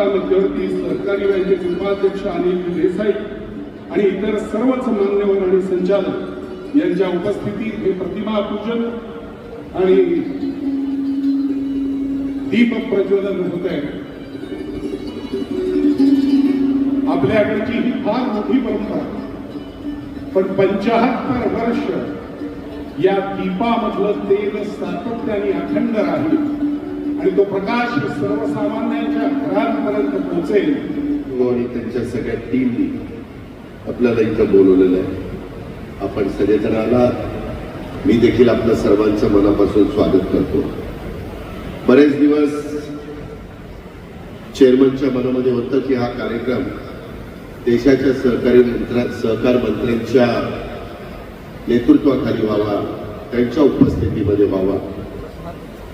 जिल्हा मध्यवर्ती सहकारी बँकेचे उपाध्यक्ष अनिल देसाई आणि इतर सर्वच मान्यवर आणि संचालक यांच्या उपस्थितीत हे प्रतिमा पूजन आणि दीप प्रज्वलन होत आहे. आपल्याकडची ही फार मोठी परंपरा. पण पंचाहत्तर वर्ष या दीपामधलं तेल सातत्याने अखंड राहील. आणि तो प्रकाश सर्वसामान्यांच्या घरांपर्यंत पोहोचेल. हो, आणि त्यांच्या सगळ्या टीमनी आपल्याला इथं बोलवलेलं आहे. आपण सगळेजण आलात. मी देखील आपलं सर्वांचं मनापासून स्वागत करतो. बरेच दिवस चेअरमनच्या मनामध्ये होतं की हा कार्यक्रम देशाच्या सहकारी मंत्र्या सहकार मंत्र्यांच्या नेतृत्वाखाली व्हावा त्यांच्या उपस्थितीमध्ये व्हावा.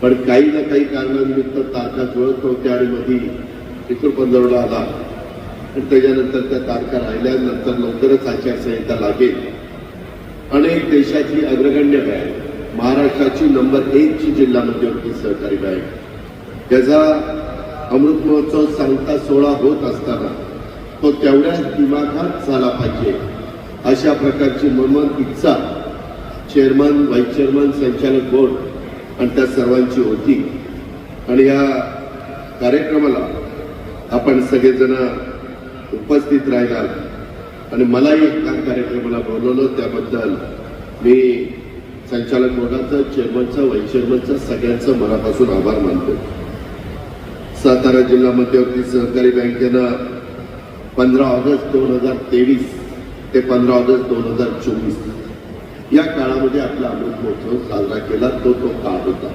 पण काही ना काही कारणानिमित्त तारखा जुळत नव्हत्या आणि मधी पितृपंधरवडा आला. आणि त्याच्यानंतर त्या तारखा राहिल्यानंतर लवकरच आचारसंहिता लागेल. अनेक देशाची अग्रगण्य बँक महाराष्ट्राची नंबर एकची जिल्हा मध्यवर्ती सहकारी बँक. त्याचा अमृत महोत्सव सांगता सोहळा होत असताना तो तेवढ्याच दिमाखात झाला पाहिजे. अशा प्रकारची मनमन इच्छा चेअरमन व्हाईस चेअरमन संचालक बोर्ड आणि त्या सर्वांची होती. आणि या कार्यक्रमाला आपण सगळेजण उपस्थित राहिलात. आणि मलाही या कार्यक्रमाला बोलवलं. त्याबद्दल मी संचालक बोर्डाचं चेअरमनचं व्हाईस चेअरमनचं सगळ्यांचं मनापासून आभार मानतो. सातारा जिल्हा मध्यवर्ती सहकारी बँकेनं पंधरा ऑगस्ट दोन हजार तेवीस ते पंधरा ऑगस्ट दोन हजार चोवीस या काळामध्ये आपला अमृत महोत्सव साजरा केला तो तो काळ होता.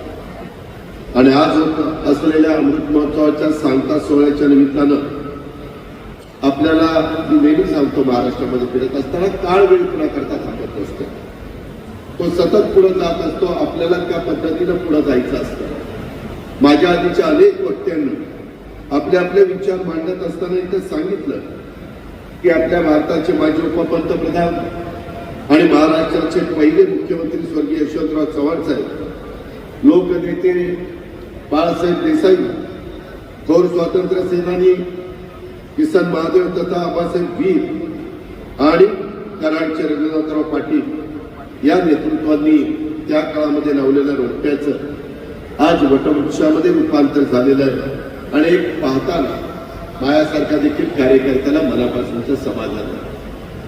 आणि आज होत असलेल्या अमृत महोत्सवाच्या सांगता सोहळ्याच्या निमित्तानं आपल्याला मी नेहमी सांगतो महाराष्ट्रामध्ये फिरत असताना काळ वेळ कुणाकरता थांबत नसतो. तो सतत पुढे जात असतो आपल्याला त्या पद्धतीनं पुढे जायचं असतं. माझ्या आधीच्या अनेक वक्त्यांनी आपले आपले विचार मांडत असताना इथे सांगितलं की आपल्या भारताचे माजी उपपंतप्रधान आणि महाराष्ट्राचे पहिले मुख्यमंत्री स्वर्गीय यशवंतराव चव्हाण साहेब लोकनेते बाळासाहेब देसाई थोर स्वातंत्र्य सेनानी किसन महादेव तथा आबासाहेब वीर आणि कराडचे रघुनाथराव पाटील या नेतृत्वांनी त्या काळामध्ये लावलेल्या रोपट्याचं आज वटवृक्षामध्ये रूपांतर झालेलं आहे. आणि एक पाहताना मायासारखा देखील कार्यकर्त्याला मनापासूनचं समाधान आहे.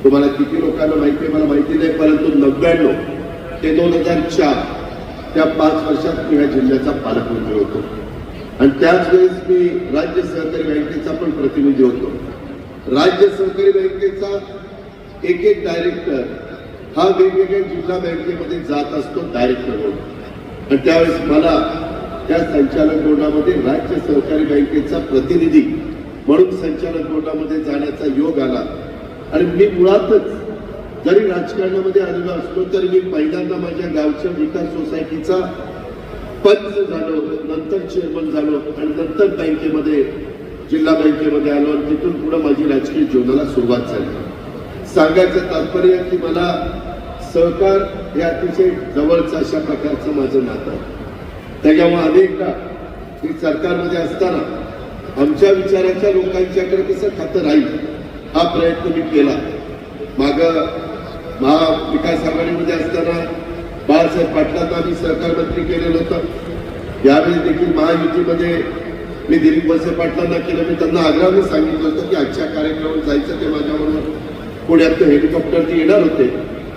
तुम्हाला किती लोकांना माहिती आहे? मला माहिती नाही परंतु नव्याण्णव ते दोन हजार चार त्या पाच वर्षात मी या जिल्ह्याचा पालकमंत्री होतो. आणि त्याच वेळेस मी राज्य सहकारी बँकेचा पण प्रतिनिधी होतो. राज्य सहकारी बँकेचा एक एक डायरेक्टर हा वेगवेगळ्या जिल्हा बँकेमध्ये जात असतो डायरेक्टर म्हणून. आणि त्यावेळेस मला त्या संचालक बोर्डामध्ये राज्य सहकारी बँकेचा प्रतिनिधी म्हणून संचालक बोर्डामध्ये जाण्याचा योग आला. आणि मी मुळातच जरी राजकारणामध्ये आलेलो असलो तरी मी पहिल्यांदा माझ्या गावच्या विकास सोसायटीचा पंच झालो नंतर चेअरमन झालो आणि नंतर बँकेमध्ये जिल्हा बँकेमध्ये आलो आणि तिथून पुढे माझी राजकीय जीवनाला सुरुवात झाली. सांगायचं तात्पर्य की मला सहकार हे अतिशय जवळचं अशा प्रकारचं माझं नातं आहे. त्याच्यामुळे अनेकदा मी सरकारमध्ये असताना आमच्या विचाराच्या लोकांच्याकडे कसं खातं राहील. हा प्रयत्न मी केला. माग महाविकास आघाडीमध्ये असताना बाळासाहेब पाटलांना आम्ही सहकार मंत्री केलेलं होतं. यावेळी देखील महायुतीमध्ये मी दिलीप वळसे पाटलांना केलं. मी त्यांना आग्रहाने सांगितलं होतं की आजच्या कार्यक्रमात जायचं ते माझ्याबरोबर. पुण्यात हेलिकॉप्टरती येणार होते.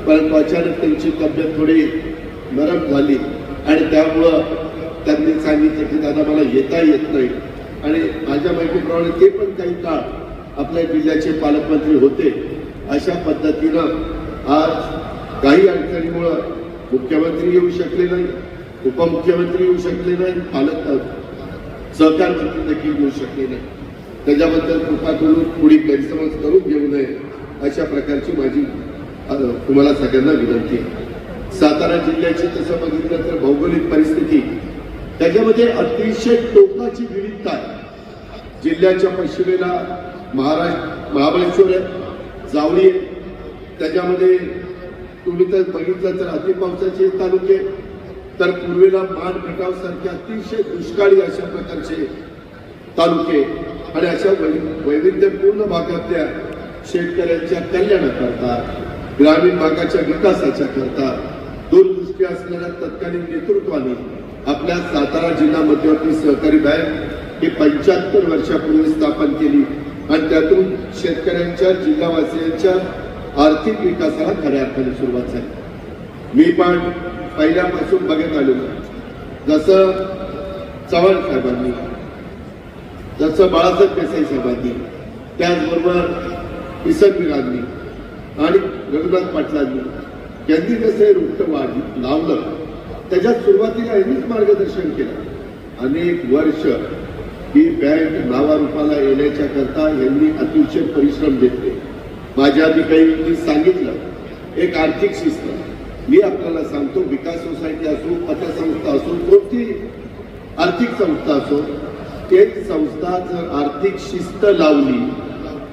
परंतु अचानक त्यांची तब्येत थोडी नरम झाली. आणि त्यामुळं त्यांनी सांगितलं की दादा मला येता येत नाही. आणि माझ्या माहितीप्रमाणे ते पण काही काळ आपल्या जिल्ह्याचे पालकमंत्री होते अशा पद्धतीनं आज काही अडचणीमुळं मुख्यमंत्री येऊ शकले नाही उपमुख्यमंत्री येऊ शकले नाही पालक सहकार मंत्री देखील येऊ शकले नाही. त्याच्याबद्दल कृपा करून पुढे गैरसमज करून घेऊ नये अशा प्रकारची माझी तुम्हाला सगळ्यांना विनंती आहे. सातारा जिल्ह्याची तसं बघितलं तर भौगोलिक परिस्थिती त्याच्यामध्ये अतिशय टोकाची विविधता जिल्ह्याच्या पश्चिमेला महाराष्ट्र महाबळेश्वर आहे जावळी आहे. त्याच्यामध्ये तुम्ही तर बघितलं तर अतिपावसाचे तालुके तर पूर्वेला मान खटाव सारखे अतिशय दुष्काळी अशा प्रकारचे तालुके आणि अशा वै- वैविध्यपूर्ण भागातल्या शेतकऱ्यांच्या कल्याणाकरता ग्रामीण भागाच्या विकासाच्या करता दूरदृष्टी असलेल्या तत्कालीन नेतृत्वाने आपल्या सातारा जिल्हा मध्यवर्ती सहकारी बँक ही पंच्याहत्तर वर्षापूर्वी स्थापन केली. आणि त्यातून शेतकऱ्यांच्या जिल्हावासियांच्या आर्थिक विकासाला खऱ्या अर्थाने सुरुवात झाली. मी पण पहिल्यापासून बघत आलो. जसं चव्हाण साहेबांनी जसं बाळासाहेब देसाई साहेबांनी त्याचबरोबर इसरमिरांनी आणि रघुनाथ पाटलांनी यांनी जसं रुक्त वाढ लावलं त्याच्यात सुरुवातीला यांनीच मार्गदर्शन केलं. अनेक वर्ष ही बँक नावारूपाला येण्याच्या करता यांनी अतिशय परिश्रम घेतले. माझ्या आधी सांगितलं एक आर्थिक शिस्त मी आपल्याला सांगतो विकास सोसायटी असो पतसंस्था असो कोणती आर्थिक संस्था असो एक संस्था जर आर्थिक शिस्त लावली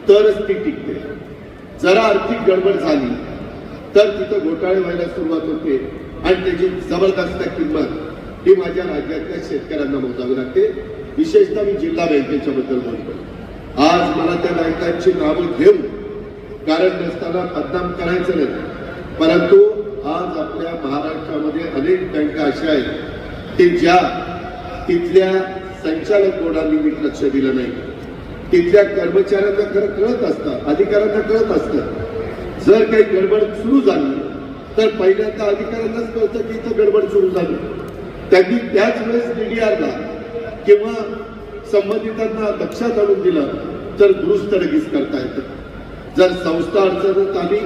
तरच ती टिकते. जरा आर्थिक गडबड झाली तर तिथं घोटाळे व्हायला सुरुवात होते आणि त्याची जबरदस्त किंमत ही माझ्या राज्यातल्या शेतकऱ्यांना मोजावी लागते. विशेषतः मी जिल्हा बँकेच्या बद्दल बोलतो आज मला त्या बँकांची नावं घेऊन कारण नसताना बदनाम करायचं नाही. परंतु आज आपल्या महाराष्ट्रामध्ये अनेक बँका अशा आहेत की ज्या तिथल्या संचालक बोर्डांनी नीट लक्ष दिलं नाही. तिथल्या कर्मचाऱ्यांना खरं कळत असतं अधिकाऱ्यांना कळत असतं. जर काही गडबड सुरू झाली तर पहिल्यांदा अधिकाऱ्यांनाच कळतं की इथं गडबड सुरू झाली. त्यांनी त्याच वेळेस मीडियाला किंवा संबंधितांना लक्षात आणून दिलं तर दुरुस्त लगेच करता येतं. जर संस्था अडचणीत आली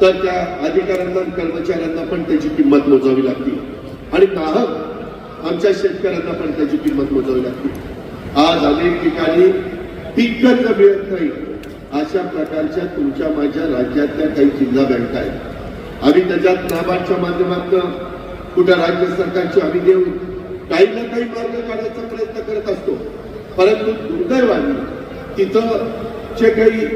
तर त्या अधिकाऱ्यांना कर्मचाऱ्यांना पण त्याची किंमत मोजावी लागते. आणि ग्राहक आमच्या शेतकऱ्यांना पण त्याची किंमत मोजावी लागते. आज अनेक ठिकाणी पीक कर्ज मिळत नाही. अशा प्रकारच्या तुमच्या माझ्या राज्यातल्या काही जिल्हा बँका आहेत. आम्ही त्याच्यात नाबार्डच्या माध्यमातून कुठं राज्य सरकारची आम्ही देऊ काही ना काही मार्ग काढायचा प्रयत्न करत असतो. परंतु दुर्दैवाने तिथं जे काही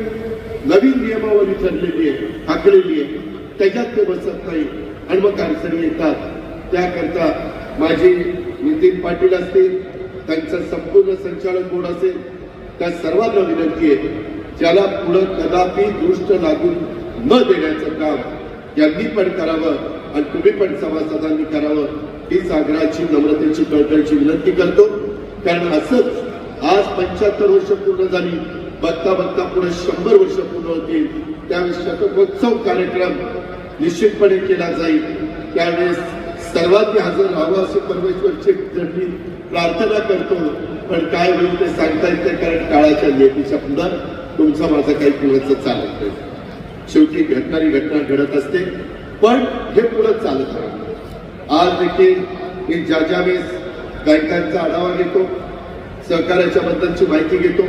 नवीन नियमावली ठरलेली आहे आखलेली आहे त्याच्यात ते बसत नाही. आणि मग अडचणी येतात. त्याकरता माझी नितीन पाटील असतील त्यांचं संपूर्ण संचालक बोर्ड असेल त्या सर्वांना विनंती आहे ज्याला पुढं कदापि दृष्ट लागून न देण्याचं काम यांनी पण करावं आणि तुम्ही पण सभासदांनी करावं. हीच आग्रहाची नम्रतेची कळकळीची विनंती करतो. कारण असंच आज पंच्याहत्तर वर्ष पूर्ण झाली बघता बघता पुढे शंभर वर्ष पूर्ण होतील. त्यावेळेस शतकोत्सव कार्यक्रम निश्चितपणे केला जाईल. त्यावेळेस सर्वांनी हजर राहावं असे परमेश्वरची मी प्रार्थना करतो. पण काय होईल ते सांगता येते कारण काळाच्या लेखीच्या पुन्हा तुमचा माझा काही पुढचं चालत नाही. शेवटी घटणारी घटना घडत असते पण हे पुढे चालत राहतं. आज देखील मी ज्या ज्या वेळेस बँकांचा आढावा घेतो सहकार्याच्या बद्दलची माहिती घेतो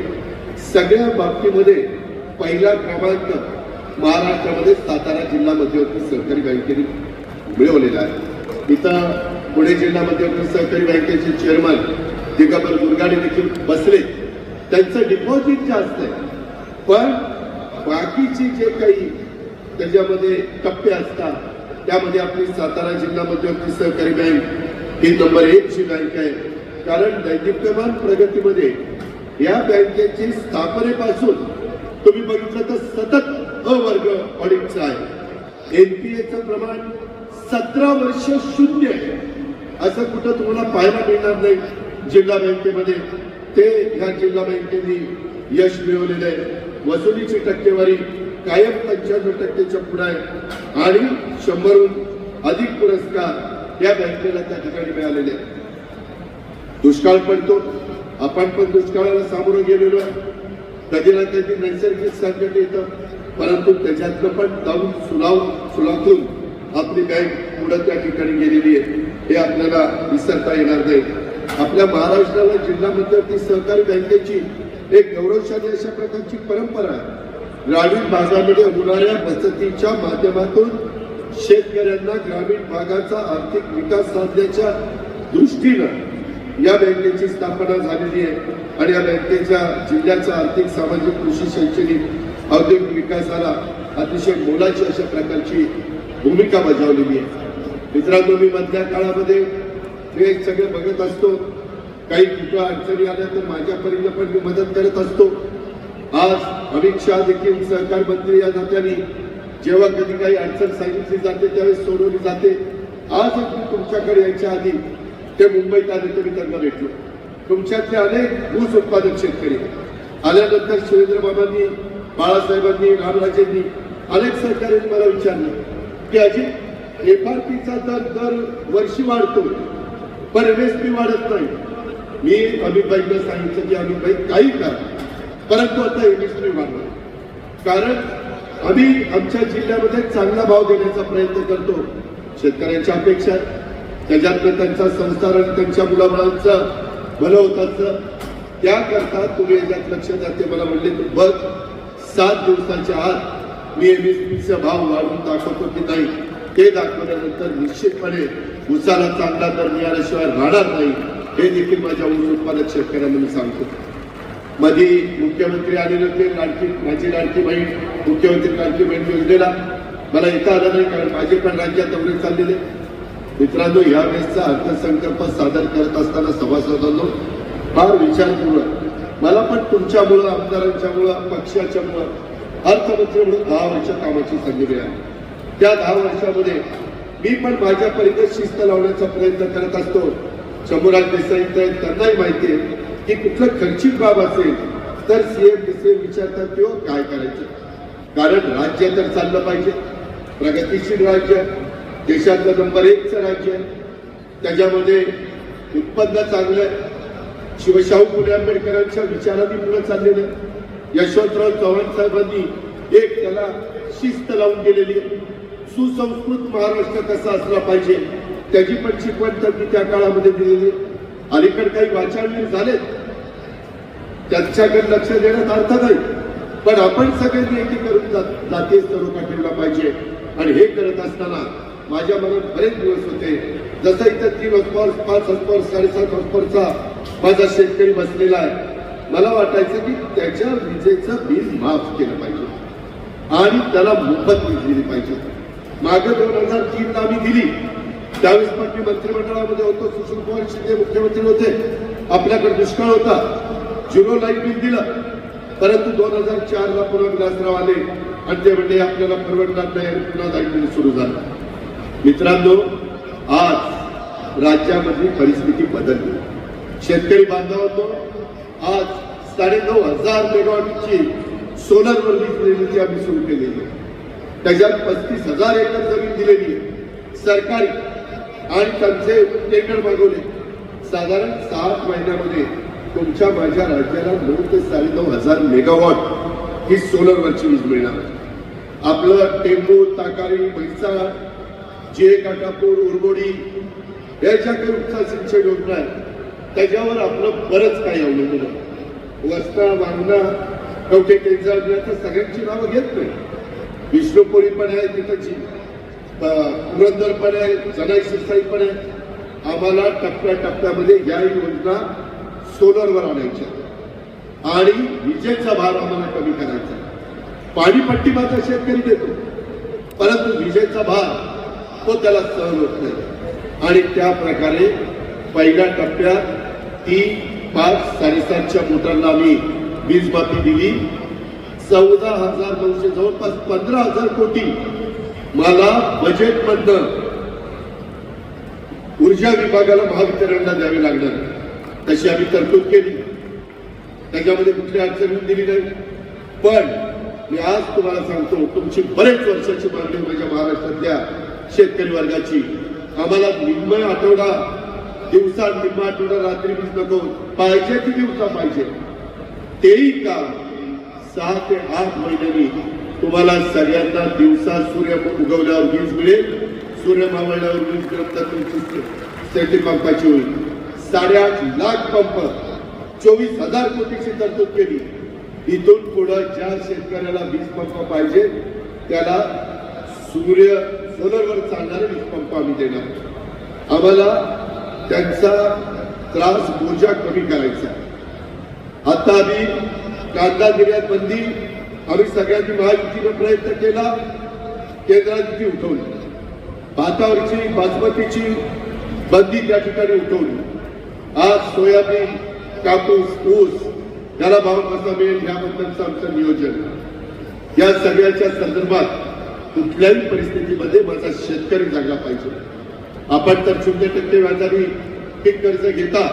सगळ्या बाबतीमध्ये पहिला क्रमांक महाराष्ट्रामध्ये सातारा जिल्हा मध्यवर्ती सहकारी बँकेने मिळवलेला आहे. इथं पुणे जिल्हा मध्यवर्ती सहकारी बँकेचे चेअरमन दिगंबर दुर्गाडे देखील बसले. त्यांचं डिपॉझिट जास्त आहे. पण बाकीची जे काही त्याच्यामध्ये टप्पे असतात त्यामध्ये आपली सातारा जिल्हा मध्यवर्ती सहकारी बँक ही नंबर एक ची बँक आहे. कारण दैदिप्यमान प्रगतीमध्ये या बँकेची स्थापनेपासून तुम्ही बघितलं तर सतत अवर्ग वर्ग ऑडिटचा आहे. एनपीएचं प्रमाण सतरा वर्ष शून्य आहे. असं कुठं तुम्हाला पाहायला मिळणार नाही जिल्हा बँकेमध्ये. ते ह्या जिल्हा बँकेने यश मिळवलेलं आहे. वसुलीची टक्केवारी कायम पंच्याण्णव टक्केच्या पुढे आहे. आणि शंभरहून अधिक पुरस्कार या बँकेला त्या ठिकाणी मिळालेले आहेत. दुष्काळ पडतो आपण पण दुष्काळाला सामोरं गेलेलो आहे. कधी ना कधी नैसर्गिक संकट येतं परंतु त्याच्यातनं पण जाऊन सुलाव सुलाखून आपली बँक पुढे त्या ठिकाणी गेलेली आहे. हे आपल्याला विसरता येणार नाही. आपल्या महाराष्ट्राला जिल्हा मध्यवर्ती सहकारी बँकेची एक गौरवशाली अशा प्रकारची परंपरा आहे. ग्रामीण भागामध्ये होणाऱ्या बचतीच्या माध्यमातून शेतकऱ्यांना ग्रामीण भागाचा आर्थिक विकास साधण्याच्या दृष्टीनं या बँकेची स्थापना झालेली आहे. आणि या बँकेच्या जिल्ह्याचा आर्थिक सामाजिक कृषी शैक्षणिक औद्योगिक विकासाला अतिशय मोलाची अशा प्रकारची भूमिका बजावलेली आहे. मित्रांनो मी मधल्या काळामध्ये हे सगळे बघत असतो. काही कुठं अडचणी आल्या तर माझ्या परीने पण मी मदत करत असतो. आज अमित शहा देखील सहकार मंत्री या नात्याने जेव्हा कधी काही अडचण सांगितली जाते त्यावेळेस सोडवली जाते. आज मी तुमच्याकडे यायच्या आधी ते मुंबईत आले तर मी त्यांना भेटलो. तुमच्यातले अनेक ऊस उत्पादक शेतकरी. आल्यानंतर सुरेंद्र बाबांनी बाळासाहेबांनी रामराजेंनी अनेक सहकार्यांनी मला विचारलं की अजित एफआरपीचा दर दर वर्षी वाढतो पण एमएसपी वाढत नाही. मी अमितभाईंना सांगितलं की अमितभाई काही करा. परंतु आता एमएसपी वाढला कारण आम्ही आमच्या जिल्ह्यामध्ये चांगला भाव देण्याचा प्रयत्न करतो. शेतकऱ्यांच्या अपेक्षा त्याच्यातनं त्यांचा संस्कार आणि त्यांच्या मुलामुलांचं भलं होताचं. त्याकरता तुम्ही याच्यात लक्ष द्या. ते मला म्हणले तू बघ सात दिवसाच्या आत मी एमएसपीचा भाव वाढवून दाखवतो की नाही ते दाखवल्यानंतर निश्चितपणे उसाला चांगला दर मिळाल्याशिवाय राहणार नाही. हे देखील माझ्या ऊस उत्पादक शेतकऱ्यांना मी सांगतो. मधी मुख्यमंत्री आलेले होते लाडकी माझी लाडकी बहीण मुख्यमंत्री लाडकी बहीण योजनेला. मला येता आलं नाही कारण माझे पण राज्यात दौरे चाललेले मित्रांनो या वेळेसचा अर्थसंकल्प सादर करत असताना सभासदांनो फार विचारपूर्वक मला पण तुमच्यामुळं आमदारांच्यामुळं पक्षाच्यामुळं अर्थमंत्री म्हणून दहा वर्ष कामाची संधी मिळाली. त्या दहा वर्षामध्ये मी पण माझ्या परीने शिस्त लावण्याचा प्रयत्न करत असतो. शंभूराज देसाई त्यांनाही माहिती आहे की कुठलं खर्चिक बाब असेल तर सीएम दुसरे विचारतात किंवा हो, काय करायचं? कारण राज्य तर चाललं पाहिजे. प्रगतीशील राज्य देशातलं नंबर एकचं राज्य. आहे त्याच्यामध्ये उत्पन्न चांगलं आहे. शिवशाहू फुले आंबेडकरांच्या विचारांनी पुढे चाललेलं आहे. यशवंतराव चव्हाण साहेबांनी एक त्याला शिस्त लावून दिलेली आहे. सुसंस्कृत महाराष्ट्र कसा असला पाहिजे त्याची पण शिकवण त्यांनी त्या काळामध्ये दिलेली आहे. अलीकडे काही वाचाळवीर झालेत. त्यांच्याकडे लक्ष देण्यात अर्थ नाही. पण आपण सगळ्यांनी एकी करून जातीय स्वरूपात ठेवला पाहिजे. आणि हे करत असताना माझ्या मनात बरेच दिवस होते. जसं इथं तीन हॉस्पॉर पाच हॉस्पॉर साडेसात हॉस्पॉरचा माझा शेतकरी बसलेला आहे. मला वाटायचं की त्याच्या विजेचं बिल माफ केलं पाहिजे. आणि त्याला मोफत वीज दिली पाहिजे. मागे दोन हजार तीन ला आम्ही दिली. त्यावेळेस पण मी मंत्रिमंडळामध्ये होतो सुशील कुमार शिंदे मुख्यमंत्री होते. आपल्याकडे दुष्काळ होता. झिरो लाइट बिल दिलं. परंतु दोन हजार चार ला पुन्हा विलासराव आले. आणि ते म्हणजे आपल्याला परवडणार नाही पुन्हा लाइट बिल सुरू झालं. मित्रांनो आज राज्यामधली परिस्थिती बदलली. शेतकरी बांधवांनो आज साडेनऊ हजार मेगावॉटची सोलर वीज निर्मिती आम्ही सुरू केलेली आहे. त्याच्यात पस्तीस हजार एकर जमीन दिलेली आहे. सरकारी आणि त्यांचे टेंडर मागवले. साधारण सात महिन्यामध्ये तुमच्या माझ्या राज्याला नऊ ते साडेनऊ हजार मेगावॉट ही सोलरवरची वीज मिळणार. आहे. आपलं टेंबू ताकारी म्हैसाळ जे काटापूर उरबोडी या ज्या काही उपचार सिंचन योजना आहेत त्याच्यावर आपलं बरंच काही अवलंबून आहे. वस्ता वांगणा कवठे केंद्र सगळ्यांची नावं घेत नाही. विष्णुपुरी पण आहे तिथंची. पुरंदर पण आहे जनाई शिरसाई पण आहे आम्हाला टप्प्या टप्प्यामध्ये या योजना सोलरवर आणायच्या आणि विजेचा भार आम्हाला कमी करायचा पाणीपट्टी माझा शेतकरी देतो परंतु विजेचा भार तो त्याला सहन होत नाही. आणि त्या प्रकारे पहिल्या टप्प्यात तीन पाच साडेसातच्या मोटारला आम्ही वीज माफी दिली. चौदा हजार दोनशे जवळपास पंधरा हजार कोटी मला बजेट मधनं ऊर्जा विभागाला महावितरणला द्यावी लागणार. तशी आम्ही तरतूद केली. त्याच्यामध्ये कुठली अडचण दिली नाही. पण मी आज तुम्हाला सांगतो तुमची बरेच वर्षाची मागणी माझ्या महाराष्ट्रातल्या शेतकरी वर्गाची. आम्हाला निम्म आठवडा दिवसा निम्मा आठवडा रात्री वीज नको पाहिजे ती दिवसा पाहिजे. तेही का सहा ते आठ महिन्यांनी तुम्हाला सगळ्यांना दिवसा सूर्य उगवल्यावर वीज मिळेल. सूर्य मावळल्यावर वीज मिळत तर तुमची सेटिंग पंपाची होईल. साडेआठ लाख पंप. चोवीस हजार कोटीची तरतूद केली. इथून पुढं ज्या शेतकऱ्याला वीज पंप पाहिजे त्याला सूर्य सोलरवर चालणारे वीज पंप आम्ही देणार. आम्हाला त्यांचा त्रास बोजा कमी करायचा. आता आम्ही कांदा निर्यात बंदी आम्ही सगळ्यांनी महायुतीनं प्रयत्न केला केंद्रात ती उठवली. भातावरची बासमतीची बंदी त्या ठिकाणी उठवली. आज सोयाबीन कापूस ऊस त्याला भाव कसा मिळेल याबद्दलचं आमचं नियोजन या सगळ्याच्या संदर्भात कुठल्याही परिस्थितीमध्ये माझा शेतकरी जगला पाहिजे. आपण तर शून्य टक्के व्याजाने पीक कर्ज घेता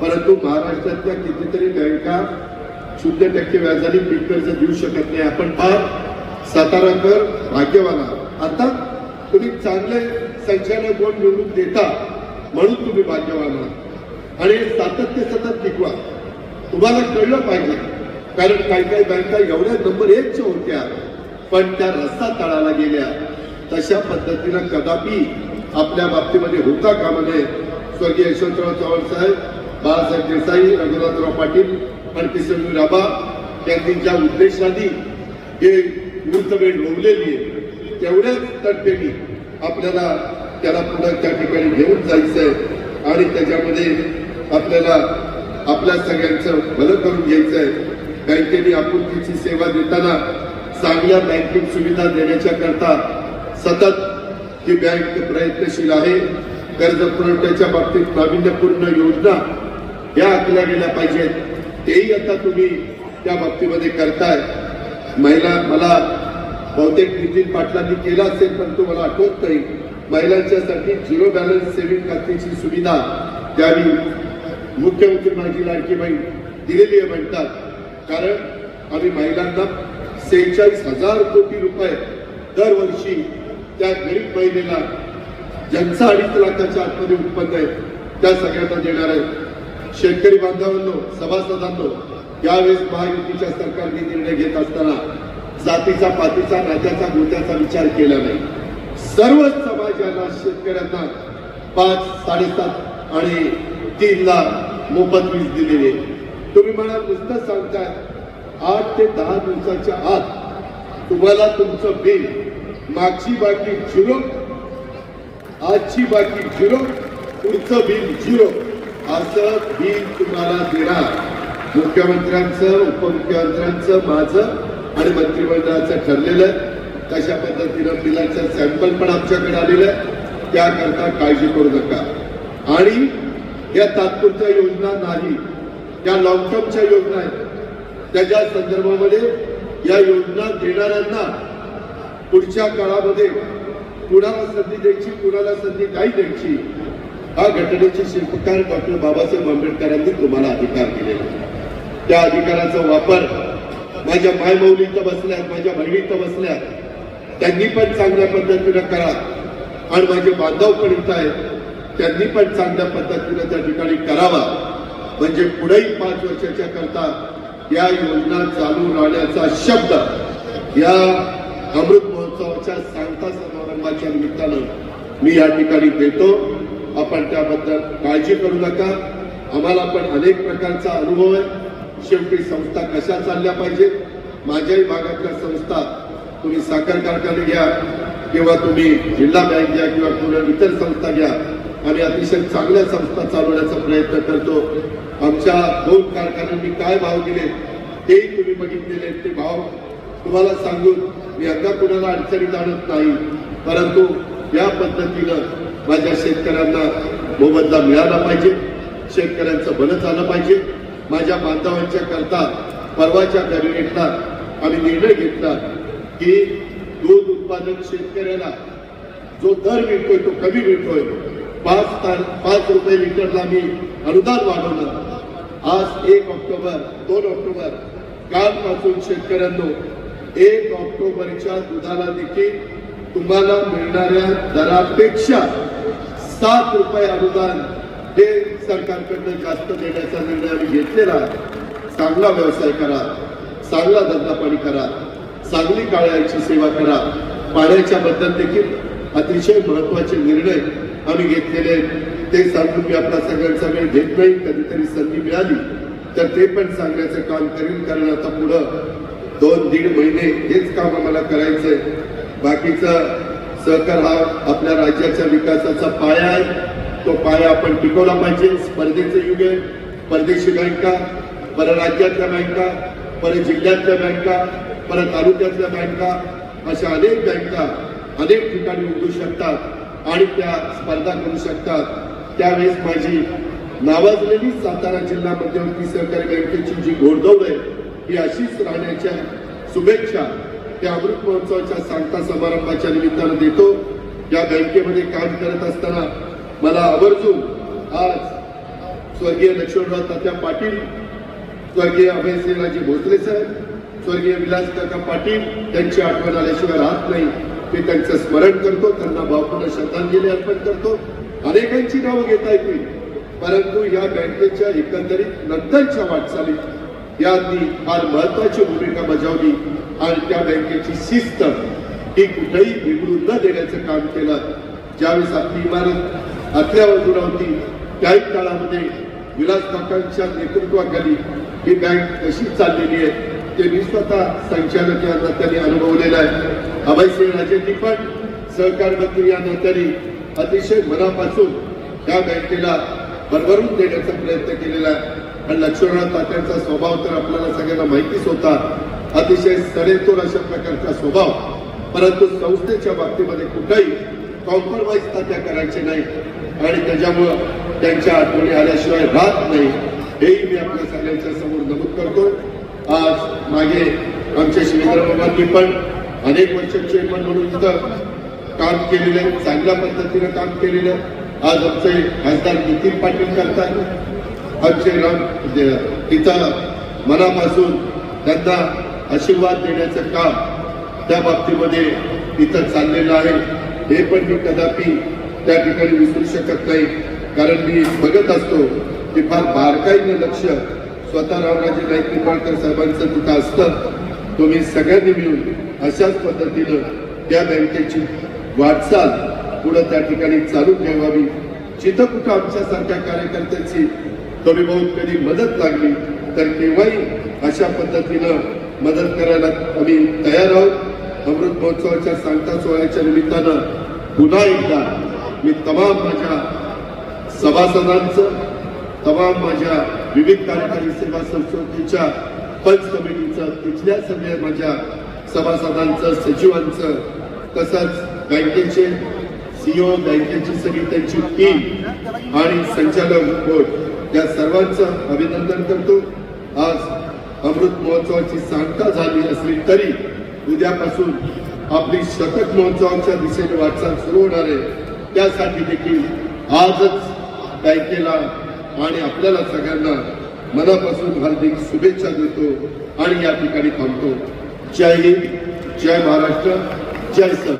परंतु महाराष्ट्रातल्या कितीतरी बँका शून्य टक्के व्याजाने पीक कर्ज देऊ शकत नाही. आपण फार साताराकर भाग्यवान आता तुम्ही चांगले संख्याने कोण निवडून देता म्हणून तुम्ही भाग्यवान आहात. आणि सातत्य सतत टिकवा. तुम्हाला कळलं पाहिजे. कारण काही काही बँका एवढ्या नंबर एकच्या होत्या पण त्या रस्ता तळाला गेल्या. तशा पद्धतीनं कदापि आपल्या बाबतीमध्ये होता कामा नये. स्वर्गीय यशवंतराव चव्हाण साहेब बाळासाहेब देसाई रघुनाथराव पाटील आणि राबा यांनी ज्या उद्देशाने हे मुहूर्तवेळ रोवलेली आहे. तेवढ्याच तटपेनी आपल्याला त्याला पुढे त्या ठिकाणी घेऊन जायचं आहे. आणि त्याच्यामध्ये आपल्याला आपल्या सगळ्यांचं भलं करून घ्यायचं आहे. बँकेने आपुलकीची सेवा देताना चांगल्या बँकिंग सुविधा देण्याच्या करता सतत ही बँक प्रयत्नशील आहे. कर्ज पुरवठ्याच्या बाबतीत नाविन्यपूर्ण योजना या आखल्या गेल्या पाहिजेत. तेही आता तुम्ही त्या बाबतीमध्ये करताय. महिला मला बहुतेक नितीन पाटलांनी केला असेल पण तो मला आठवत नाही. महिलांच्यासाठी झिरो बॅलन्स सेव्हिंग खात्याची सुविधा द्यावी मुख्यमंत्री माझी लाडकी बहीण दिलेली आहे म्हणतात. कारण आम्ही महिलांना सेहेचाळीस हजार कोटी रुपये दरवर्षी त्या गरीब महिलेला ज्यांचा अडीच लाखाच्या आतमध्ये उत्पन्न आहे त्या सगळ्यांना देणार आहे. शेतकरी बांधवांनो सभासदांनो यावेळेस महायुतीच्या सरकारने निर्णय घेत असताना जातीचा पातीचा नात्याचा गोत्याचा विचार केला नाही. सर्वच समाजाला शेतकऱ्यांना पाच साडेसात आणि तीन लाख मोफत वीज दिलेली आहे. तुम्ही मला नुसतं सांगताय आठ ते दहा दिवसाच्या आत तुम्हाला तुमचं बिल मागची बाकी झिरो आजची बाकी झिरो पुढचं बिल झिरो. असं बिल तुम्हाला देणार. मुख्यमंत्र्यांचं उपमुख्यमंत्र्यांचं माझं आणि मंत्रिमंडळाचं ठरलेलं आहे तशा पद्धतीनं बिलाचं सॅम्पल पण आमच्याकडे आलेलं आहे. त्याकरता काळजी करू नका. आणि या तात्पुरत्या योजना नाही या लॉंग टर्मच्या योजना आहेत. त्याच्या संदर्भामध्ये या योजना देणाऱ्यांना पुढच्या काळामध्ये कुणाला संधी द्यायची कुणाला संधी नाही द्यायची हा घटनेचे शिल्पकार डॉक्टर बाबासाहेब आंबेडकरांनी तुम्हाला अधिकार दिलेला त्या अधिकाराचा वापर माझ्या मायमौली बसल्या बसल्यात माझ्या बहिणी बसल्या त्यांनी पण चांगल्या पद्धतीनं करा. आणि माझे बांधव पण इथं आहेत त्यांनी पण चांगल्या पद्धतीनं त्या ठिकाणी करावा. म्हणजे पुढेही पाच वर्षाच्या करता या योजना चालू राहण्याचा शब्द या अमृत महोत्सवाच्या सांगता समारंभाच्या निमित्तानं मी या ठिकाणी देतो. आपण त्याबद्दल काळजी करू नका. आम्हाला पण अनेक प्रकारचा अनुभव आहे. शेवटी संस्था कशा चालल्या पाहिजे माझ्याही भागातल्या संस्था तुम्ही साखर कारखाने घ्या किंवा तुम्ही जिल्हा बँक घ्या किंवा कुठल्या इतर संस्था घ्या. आम्ही अतिशय चांगल्या संस्था चालवण्याचा प्रयत्न करतो. आमच्या दोन कारखान्यांनी काय भाव दिले तेही तुम्ही बघितलेले आहेत. ते भाव. तुम्हाला सांगून मी अगदा कुणाला अडचणीत आणत नाही. परंतु या पद्धतीनं माझ्या शेतकऱ्यांना मोबदला मिळाला पाहिजे. शेतकऱ्यांचं भलं झालं पाहिजे. माझ्या बांधवांच्या करता परवाच्या कॅबिनेटला आम्ही निर्णय घेतला की दूध उत्पादक शेतकऱ्याला जो दर मिळतोय तो कमी मिळतोय. पाच तार पाच रुपये लिटरला मी अनुदान वाढवलं. आज एक ऑक्टोबर दोन ऑक्टोबर कालपासून शेतकऱ्यांनो एक ऑक्टोबरच्या दुधाला देखील तुम्हाला मिळणाऱ्या दरापेक्षा सात रुपये अनुदान हे सरकारकडनं जास्त देण्याचा निर्णय आम्ही घेतलेला चांगला व्यवसाय करा चांगला धंदा पाणी करा चांगली काळ्याची सेवा करा. पाण्याच्या बद्दल देखील अतिशय महत्त्वाचे निर्णय आम्ही घेतलेले ते सांगून मी आपला सगळ्यांचा वेळ घेत नाही. कधीतरी संधी मिळाली तर ते पण सांगण्याचं काम करीन. कारण आता पुढं दोन दीड महिने हेच काम आम्हाला करायचंय. बाकीचा सहकार हा आपल्या राज्याच्या विकासाचा पाया आहे. तो पाया आपण टिकवला पाहिजे. स्पर्धेचं युग आहे. परदेशी बँका परराज्यातल्या बँका पर जिल्ह्यातल्या बँका पर तालुक्यातल्या बँका अशा अनेक बँका अनेक ठिकाणी उघडू शकतात आणि त्या स्पर्धा करू शकतात. त्यावेळेस माझी नावाजलेली सातारा जिल्हा मध्यवर्ती सहकारी बँकेची जी घोडदौड आहे ही अशीच राहण्याच्या शुभेच्छा त्या अमृत महोत्सवाच्या सांगता समारंभाच्या निमित्तानं देतो. या बँकेमध्ये काम करत असताना मला आवर्जून आज स्वर्गीय लक्ष्मणराव तात्या पाटील स्वर्गीय अभयसिंहराजे भोसले साहेब स्वर्गीय विलास काका पाटील त्यांची आठवण आल्याशिवाय राहत नाही. मी त्यांचं स्मरण करतो त्यांना भावपूर्ण श्रद्धांजली अर्पण करतो. अनेकांची नावं घेता येतील परंतु या बँकेच्या एकंदरीत नंतरच्या वाटचालीत यांनी फार महत्वाची भूमिका बजावली. आणि त्या बँकेची शिस्त ही कुठेही बिघडून न देण्याचं काम केलं. ज्यावेळेस आपली इमारत आतल्या होती त्याही काळामध्ये विलास काकांच्या नेतृत्वाखाली ही बँक कशी चाललेली आहे. ते मी स्वतः संचालक या नात्याने अनुभवलेलं आहे. अभयसिंह राजेंनी पण सहकार मंत्री या नात्याने अतिशय मनापासून या बँकेला भरभरून देण्याचा प्रयत्न केलेला आहे. आणि लक्ष्मणराव तात्यांचा स्वभाव तर आपल्याला सगळ्यांना माहितीच होता. अतिशय सडेतोड अशा प्रकारचा स्वभाव परंतु संस्थेच्या बाबतीमध्ये कुठेही कॉम्प्रोमाइज तात्या करायचे नाही. आणि त्याच्यामुळं त्यांच्या आठवणी आल्याशिवाय राहत नाही. हेही मी आपल्या सगळ्यांच्या समोर नमूद करतो. आज मागे आमच्या शिवेंद्रबाबांनी पण अनेक वर्ष चेअरमन म्हणून इथं काम केलेलं आहे चांगल्या पद्धतीनं काम केलेलं आज आमचे खासदार नितीन पाटील करतात. आमचे राम म्हणजे तिथं मनापासून त्यांना आशीर्वाद देण्याचं काम त्या बाबतीमध्ये इथं चाललेलं आहे. हे पण मी कदापि त्या ठिकाणी विसरू शकत नाही. कारण मी बघत असतो की फार बारकाईने लक्ष स्वतः रामराजे नाईक निंबाळकर साहेबांचं तिथं असतं. तुम्ही सगळ्यांनी मिळून अशाच पद्धतीनं त्या बँकेची वाटचाल पुढं त्या ठिकाणी चालू ठेवावी. जिथं कुठं आमच्यासारख्या कार्यकर्त्यांची कमी बहुत कधी मदत लागली तर केव्हाही अशा पद्धतीनं मदत करायला आम्ही तयार आहोत. अमृत महोत्सवाच्या सांगता सोहळ्याच्या निमित्तानं पुन्हा एकदा मी तमाम माझ्या सभासदांचं तमाम माझ्या विविध कार्यकारी सेवा संस्कृतीच्या पंच कमिटीचं तिथल्या सगळ्या माझ्या सभासदांचं सचिवांचं तसंच बँकेचे सीओ बँकेची सगळी त्यांची टीम आणि संचालक बोर्ड या सर्वांचं अभिनंदन करतो. आज अमृत महोत्सवाची सांगता झाली असली तरी उद्यापासून आपली शतक महोत्सवाच्या दिशेने वाटचाल सुरू होणार आहे. त्यासाठी देखील आजच बँकेला आणि आपल्याला सगळ्यांना मनापासून हार्दिक शुभेच्छा देतो आणि या ठिकाणी थांबतो. जय हिंद जय महाराष्ट्र जय सर